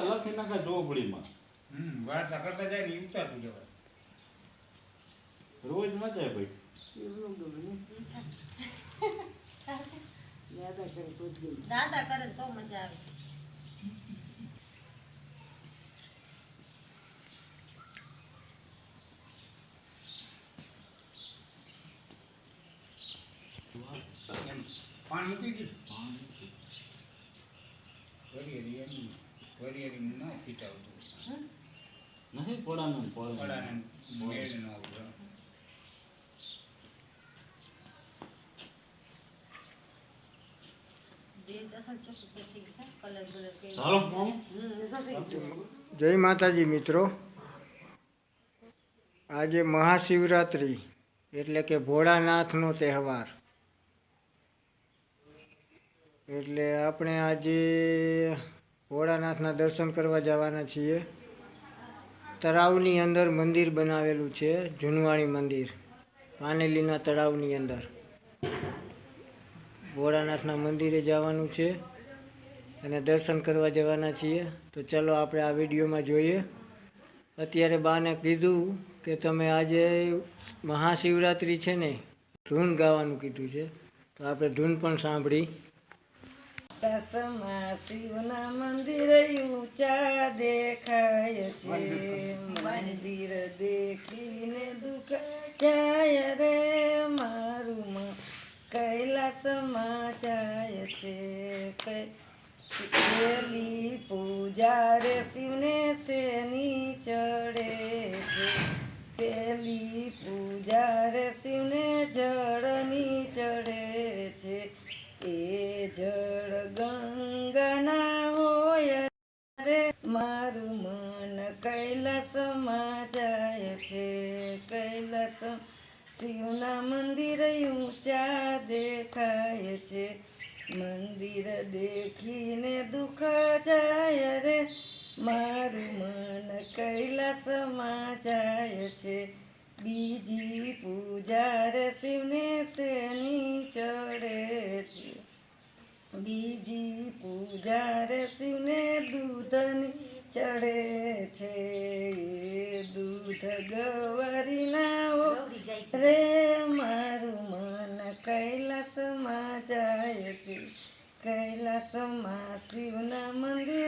લખી નાખે ચોપડીમાં હમ વાર્તા કરતા જાય ને જવાય રોજ મજા ભાઈ. દાદા કરે તો મજા આવે. પાણી મૂકી દીધું પાણી એમ ન નહીં પોડાને મેળ ન આવતું. જય માતાજી મિત્રો. આજે મહાશિવરાત્રિ એટલે કે ભોળાનાથનો તહેવાર. એટલે આપણે આજે ભોળાનાથના દર્શન કરવા જવાના છીએ. તળાવની અંદર મંદિર બનાવેલું છે, જૂનવાણી મંદિર, પાનેલીના તળાવની અંદર. ભોળાનાથના મંદિરે જવાનું છે અને દર્શન કરવા જવાના છીએ. તો ચલો આપણે આ વિડીયોમાં જોઈએ. અત્યારે બાને કીધું કે તમે આજે મહાશિવરાત્રિ છે ને, ધૂન ગાવાનું કીધું છે. તો આપણે ધૂન પણ સાંભળી. આકાશમાં શિવના મંદિર ઊંચા દેખાય છે. મંદિર દેખીને દુઃખ જાય રે મારું મન. કૈલાસમાં જાય છે પેલી પૂજા રે શિવને શેની ચડે રે મારું મન કૈલાસમાં જાય છે, કૈલાસ શિવના મંદિર ઊંચા દેખાય છે, મંદિર દેખીને દુઃખ જાય. રે મારું મન કૈલાસમાં જાય છે, બીજી પૂજા રે શિવને શેની ચડે છે? બીજી પૂજા રે શિવને દૂધની ચડે છે. દૂધ ગવરીના નાઓ રે મારું મન કૈલાસમાં જાય છે. કૈલાસમાં શિવના મંદિર